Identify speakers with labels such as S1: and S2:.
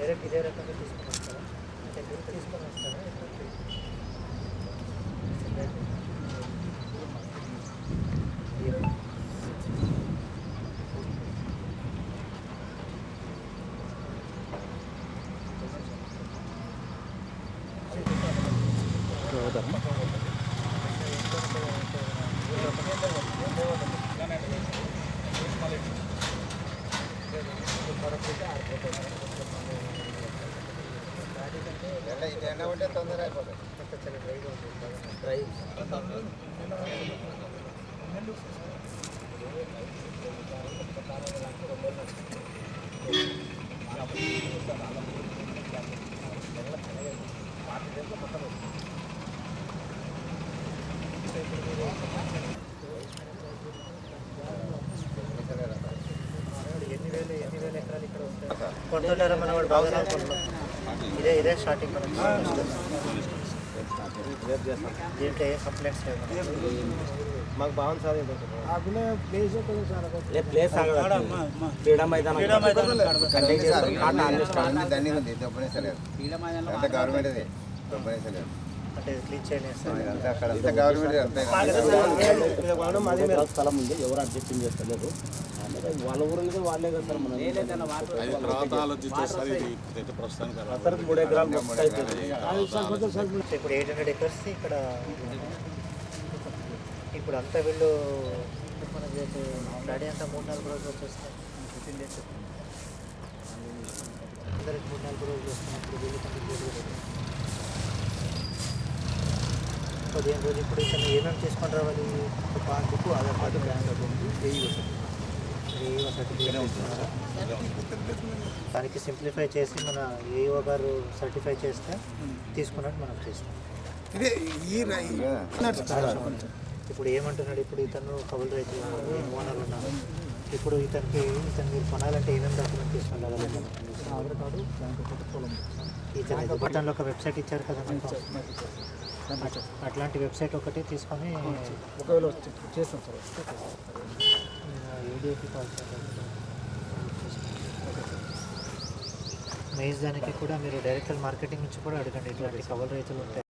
S1: ఇదే రకంగా తీసుకొని వస్తారా? అంటే మీరు తీసుకొని వస్తారా? లేకపోతే ఇరవై
S2: ఎండ ఉంటే తొందర అయిపోతుంది
S1: కొంచెం బాగా డ్రై ఎన్ని వేలు ఎన్ని వేల ఎకరాలు ఇక్కడ వస్తాయి కొంటున్నారా మన వాడు బాగా ఇదే ఇదే స్టార్టింగ్ మనం దీంట్లో ఏ కంప్లైంట్స్
S2: మాకు బాగుంది సార్
S3: ప్లేస్ క్రీడా మైదానం కండక్ట్
S1: అంటే క్లీన్ చేయండి
S2: అక్కడ గవర్నమెంట్
S3: స్థలం ఉంది ఎవరు అడ్జస్టింగ్ చేస్తలేదు అందుకే వాళ్ళ ఊరు వాళ్ళే కదా సార్. మనం మూడు ఎకరాలు
S1: ఇప్పుడు ఎయిట్ హండ్రెడ్ ఎకర్స్ ఇక్కడ ఇప్పుడు అంతా వీళ్ళు మన డాడీ అంతా మూడు నాలుగు రోజులు వచ్చేస్తాయి ఫిఫ్టీన్ డేస్ అందరికి మూడు నాలుగు రోజులు వస్తున్నప్పుడు వీళ్ళు కంప్లీట్ పదిహేను రోజులు ఇప్పుడు ఇతను ఏమేమి చేసుకొని రావాలి passbook Aadhaar card bank account AEO certificate. దానికి సింప్లిఫై చేసి మన ఏఈఓ గారు సర్టిఫై చేస్తే తీసుకున్నట్టు మనం చేస్తాం. ఇప్పుడు ఏమంటున్నాడు? ఇప్పుడు ఇతను కబుల్ రైతు ఓనర్ ఉన్నారు. ఇప్పుడు ఇతనికి ఇతను మీరు కొనాలంటే ఏమేమి డాక్యుమెంట్ తీసుకొని రావాలి ఆధార్ కార్డు. ఇతను బటన్లో ఒక వెబ్సైట్ ఇచ్చారు కదా అట్లాంటి వెబ్సైట్ ఒకటి తీసుకొని
S4: ఒకవేళ చేస్తాం సార్.
S1: కాల్ మేజ్ దానికి కూడా మీరు డైరెక్ట్ మార్కెటింగ్ నుంచి కూడా అడగండి. ఇట్లాంటి కవర్ రైతులు ఉంటాయి.